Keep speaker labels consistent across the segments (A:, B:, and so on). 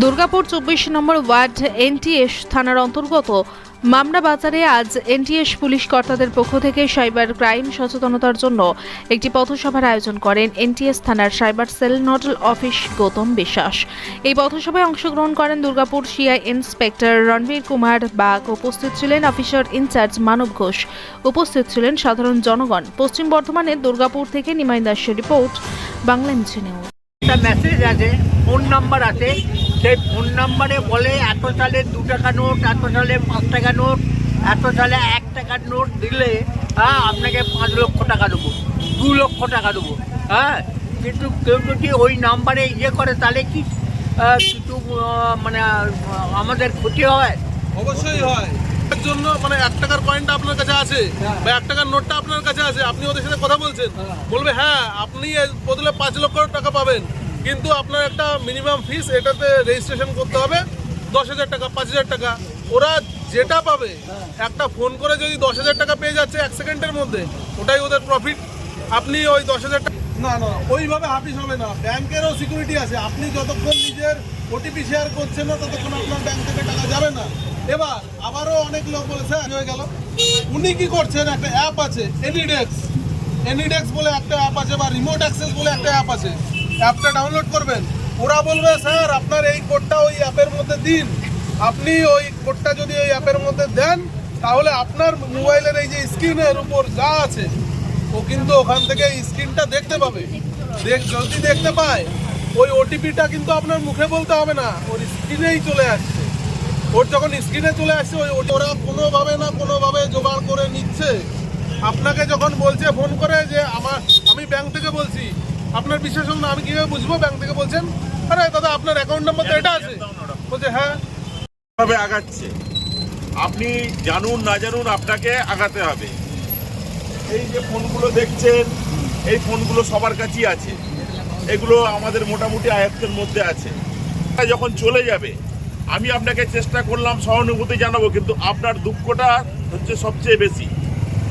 A: দুর্গাপুর চব্বিশ নম্বর word NTS থানার অন্তর্গত মামরা বাজারে আজ এনটিএস পুলিশ কর্তাদের পক্ষ থেকে সাইবার ক্রাইম সচেতনতার জন্য একটি পথসভার আয়োজন করেন এনটিএস থানার cyber cell nodal office Gautam Biswas. এই পথসভায় অংশগ্রহণ করেন দুর্গাপুর সিআই ইন্সপেক্টর রণবীর কুমার বাগ উপস্থিত ছিলেন অফিসার ইনচার্জ মানব ঘোষ। উপস্থিত ছিলেন সাধারণ জনগণ। পশ্চিম বর্ধমানের দুর্গাপুর থেকে নিমাই দাসের রিপোর্ট, বাংলা নিউজ।
B: মেসেজ আছে ফোন নাম্বার আছে সেই ফোন নাম্বারে বলে এত সালে দু টাকা নোট এত সালে পাঁচ টাকা নোট এত সালে এক টাকার নোট দিলে হ্যাঁ আপনাকে পাঁচ লক্ষ টাকা দেবো দু লক্ষ টাকা দেবো হ্যাঁ। কিন্তু কেউ যদি ওই নাম্বারে ইয়ে করে তাহলে কি কিছু মানে আমাদের ক্ষতি হয়?
C: অবশ্যই হয়। এর জন্য মানে এক টাকার কয়েনটা আপনার কাছে আছে বা এক টাকার নোটটা আপনার কাছে আছে আপনি ওদের সাথে কথা বলছেন বলবে হ্যাঁ আপনি বদলে পাঁচ লক্ষ টাকা পাবেন। কিন্তু আপনার একটা মিনিমাম ফিস এটাতে রেজিস্ট্রেশন করতে হবে। দশ হাজার টাকা পাঁচ হাজার টাকা। ওরা যেটা পাবে একটা ফোন করে যদি দশ হাজার টাকা পেয়ে যাচ্ছে এক সেকেন্ডের মধ্যে ওটাই ওদের প্রফিট আপনি ওই দশ হাজার টাকা না না ওইভাবে হাফিস হবে না। ব্যাংকেরও সিকিউরিটি আছে। আপনি যতক্ষণ নিজের ওটিপি শেয়ার করছেন না ততক্ষণ আপনার ব্যাংক থেকে টাকা যাবে না। এবার আবারও অনেক লোক বলেছে "হ্যাঁ, গেল। উনি কি করছেন একটা অ্যাপ আছে এনিডেক্স এনিডেক্স বলে একটা অ্যাপ আছে বা রিমোট অ্যাক্সেস বলে একটা অ্যাপ আছে। অ্যাপটা ডাউনলোড করবেন। ওরা বলবে, স্যার, আপনার এই কোডটা ওই অ্যাপের মধ্যে দিন। আপনি ওই কোডটা যদি ওই অ্যাপের মধ্যে দেন, তাহলে আপনার মোবাইলের এই যে স্ক্রিনের উপর যা আছে, ও কিন্তু ওখান থেকে স্ক্রিনটা দেখতে পাবে। দেখ, যদি দেখতে পায়, ওই ওটিপিটা কিন্তু আপনার মুখে বলতে হবে না। ওর স্ক্রিনেই চলে আসছে। ওর যখন স্ক্রিনে চলে আসছে, ওই ওরা কোনোভাবে না কোনোভাবে জোগাড় করে নিচ্ছে। আপনাকে যখন বলছে, ফোন করে যে আমার, আমি ব্যাংক থেকে বলছি আপনার বিশ্বাস হল না আমি কীভাবে বুঝব? ব্যাংক থেকে বলছেন আরে দাদা আপনার অ্যাকাউন্ট নাম্বার তো এটা আছে। বলছে হ্যাঁ।
D: ভাবে আগাচ্ছে? আপনি জানুন না জানুন আপনাকে আগাতে হবে। এই যে ফোনগুলো দেখছেন এই ফোনগুলো সবার কাছেই আছে। এগুলো আমাদের মোটামুটি আয়ত্তের মধ্যে আছে। যখন চলে যাবে আমি আপনাকে চেষ্টা করলাম সহানুভূতি জানাব কিন্তু আপনার দুঃখটা হচ্ছে সবচেয়ে বেশি।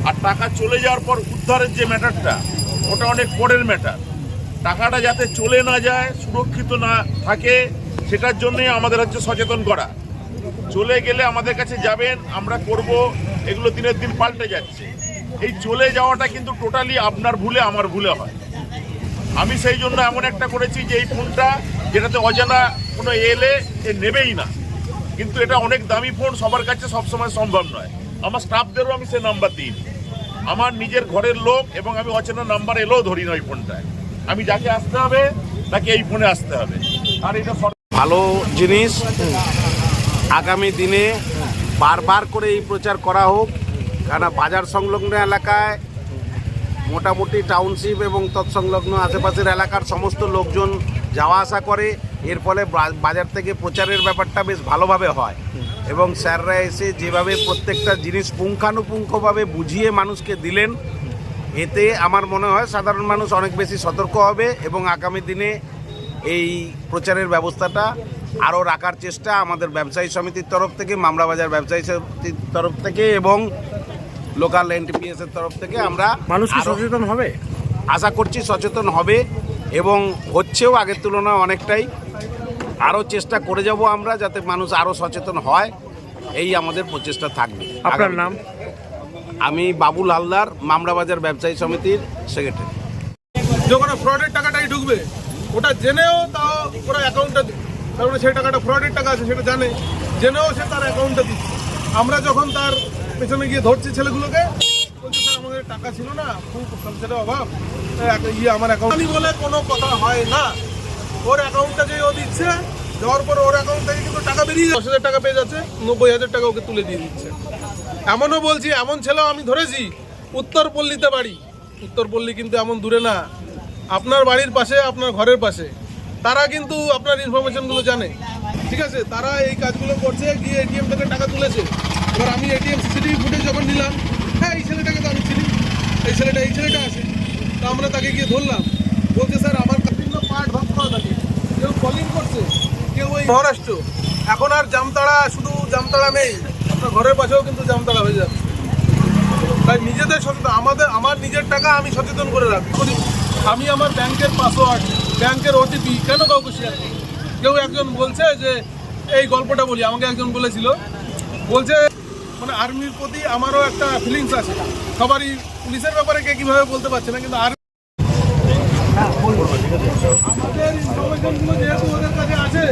D: আর টাকা চলে যাওয়ার পর উদ্ধারের যে ম্যাটারটা ওটা অনেক পরের ম্যাটার। টাকাটা যাতে চলে না যায়, সুরক্ষিত না থাকে, সেটার জন্যই আমাদের হচ্ছে সচেতন করা। চলে গেলে আমাদের কাছে যাবেন, আমরা করব, এগুলো দিনের দিন পাল্টে যাচ্ছে। এই চলে যাওয়াটা কিন্তু টোটালি আপনার ভুলে, আমার ভুলে হয়। আমি সেই জন্য এমন একটা করেছি যে এই ফোনটা, যেটাতে অজানা কোনো এলে এ নেবেই না। কিন্তু এটা অনেক দামি ফোন, সবার কাছে সবসময় সম্ভব নয়। আমার স্টাফদেরও আমি সে নাম্বার দিই আমার নিজের ঘরের লোক এবং আমি অচেনা নাম্বার এলেও ধরি না ওই ফোনটায়। আমি যাকে আসতে হবে, তাকে এই ফোনে আসতে হবে। আর এটা
E: ভালো জিনিস, আগামী দিনে বারবার করে এই প্রচার করা হোক। কেন বাজার সংলগ্ন এলাকায় মোটামুটি টাউনশিপ এবং তৎসংলগ্ন আশেপাশের এলাকার সমস্ত লোকজন যাওয়া আসা করে। এর ফলে বাজার থেকে প্রচারের ব্যাপারটা বেশ ভালোভাবে হয়। এবং স্যাররা এসে যেভাবে প্রত্যেকটা জিনিস পুঙ্খানুপুঙ্খভাবে বুঝিয়ে মানুষকে দিলেন এতে আমার মনে হয় সাধারণ মানুষ অনেক বেশি সতর্ক হবে এবং আগামী দিনে এই প্রচারের ব্যবস্থাটা আরও রাখার চেষ্টা আমাদের ব্যবসায়ী সমিতির তরফ থেকে মামলাবাজার ব্যবসায়ী সমিতির তরফ থেকে এবং লোকাল এনটিপিএস এর তরফ থেকে আমরা
F: মানুষ সচেতন হবে?
E: আশা করছি সচেতন হবে এবং হচ্ছেও আগের তুলনায় অনেকটাই। আরও চেষ্টা করে যাব আমরা যাতে মানুষ আরও সচেতন হয় এই আমাদের প্রচেষ্টা থাকবে।
F: আপনার নাম?
E: আমি বাবুল হালদার মামলাবাজার ব্যবসায়ী সমিতির সেক্রেটারি
C: যখন ফ্রডের টাকাটাই ঢুকবে। ওটা জেনেও তাও ওরা অ্যাকাউন্টটা মানে সেই টাকাটা ফ্রডের টাকা আছে, সেটা জানে। জেনেও সে তার অ্যাকাউন্টটা দিচ্ছে। আমরা যখন তার পেছনে গিয়ে ধরছি ছেলেগুলোকে আমাদের টাকা ছিল না, খুব অভাব। ইয়ে আমার বলে কোনো কথা হয় না। ওর ও দিচ্ছে, দেওয়ার পর ওর অ্যাকাউন্ট থেকে টাকা বেরিয়ে দশ হাজার টাকা পেয়ে যাচ্ছে, নব্বই হাজার টাকা ওকে তুলে দিয়ে দিচ্ছে। এমনও বলছি এমন ছেলেও আমি ধরেছি উত্তরপল্লীতে বাড়ি। উত্তরপল্লী কিন্তু এমন দূরে না। আপনার বাড়ির পাশে আপনার ঘরের পাশে। তারা কিন্তু আপনার ইনফরমেশনগুলো জানে। ঠিক আছে? তারা এই কাজগুলো করছে গিয়ে এটিএম থেকে টাকা তুলেছে। এবার আমি এটিএম সিসিটিভি ফুটেজ যখন নিলাম হ্যাঁ এই ছেলেটাকে তো আমি চিনি। এই ছেলেটা এই ছেলেটা আছে। তো আমরা তাকে গিয়ে ধরলাম। বলছে স্যার আমার বিভিন্ন পার্ট ভাগ করা থাকে। কেউ কলিং করছে কেউ ওই মহারাষ্ট্র। এখন আর জামতাড়া শুধু জামতাড়া নেই। আপনার ঘরের পাশেও কিন্তু জামতলা হয়ে যাচ্ছে তাই নিজেদের সচেতন, আমাদের, আমার নিজের টাকা আমি সচেতন করে রাখি। আমি আমার ব্যাংকের পাসওয়ার্ড ব্যাংকের ওটিপি কেন কাউকে শেয়ার কেউ একজন বলছে যে, এই গল্পটা বলি, আমাকে একজন বলেছিল। বলছে মানে আর্মির প্রতি আমারও একটা ফিলিংস আছে। সবারই পুলিশের ব্যাপারে কে কীভাবে বলতে পারছে না, কিন্তু আর আমাদের ইনফরমেশনগুলো যেহেতু ওদের কাছে আছে,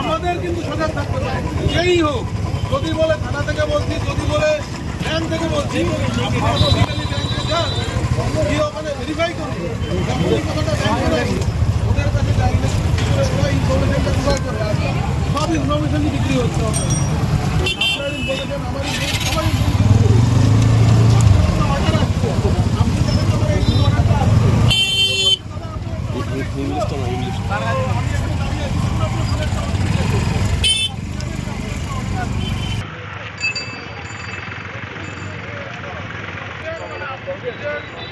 C: আমাদের কিন্তু সজাগ থাকতে হবে। যেই হোক যদি বলে থানা থেকে বলছি, যদি বলে ব্যাংক থেকে বলছি গিয়ে ওখানে ওদের কাছে বিক্রি হচ্ছে